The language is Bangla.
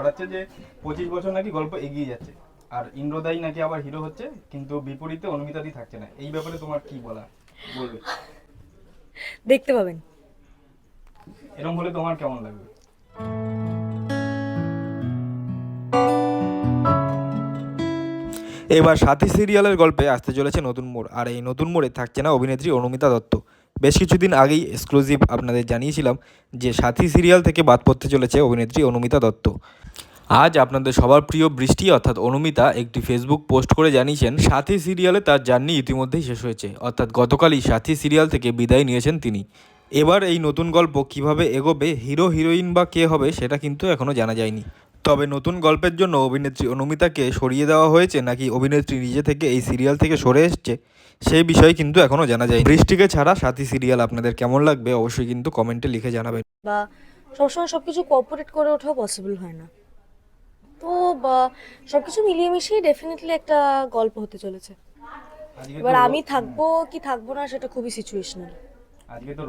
ছড়াচ্ছে যে পঁচিশ বছর নাকি গল্প এগিয়ে যাচ্ছে। আর ইন্দ্রদাই নাকি আবার হিরো হচ্ছে কিন্তু বিপরীতে অনুমিতাদি থাকছে না। এই ব্যাপারে তোমার কি বলা বলবে? দেখতে পাবেন। এরকম হলে তোমার কেমন লাগবে? এবার সাথী সিরিয়ালের গল্পে আসতে চলেছে নতুন মোড় আর এই নতুন মোড়ে থাকছে না অভিনেত্রী অনুমিতা দত্ত। বেশ কিছুদিন আগেই এক্সক্লুসিভ আপনাদের জানিয়েছিলাম যে সাথী সিরিয়াল থেকে বাদ পড়তে চলেছে অভিনেত্রী অনুমিতা দত্ত। আজ আপনাদের সবার প্রিয় বৃষ্টি অর্থাৎ অনুমিতা একটি ফেসবুক পোস্ট করে জানিয়েছেন, সাথী সিরিয়ালে তার জার্নি ইতিমধ্যেই শেষ হয়েছে। অর্থাৎ গতকালই সাথী সিরিয়াল থেকে বিদায় নিয়েছেন তিনি। এবার এই নতুন গল্প কীভাবে এগোবে হিরো হিরোইন বা কে হবে সেটা কিন্তু এখনও জানা যায়নি। তবে নতুন গল্পের জন্য অভিনেত্রী অনুমিতাকে সরিয়ে দেওয়া হয়েছে নাকি অভিনেত্রী নিজে থেকে এই সিরিয়াল থেকে সরে এসছে সেই বিষয়ে কিন্তু এখনও জানা যায় বৃষ্টিকে ছাড়া সাথী সিরিয়াল আপনাদের কেমন লাগবে অবশ্যই কিন্তু কমেন্টে লিখে জানাবেন। বা সবসময় সব কিছু কোঅপারেট করে ওঠাও পসিবল হয় না। তো বা সব কিছু মিলিয়ে মিশিয়ে ডেফিনেটলি একটা গল্প হতে চলেছে। এবার আমি থাকব কি থাকব না সেটা খুবই সিচুয়েশনাল আজকে তো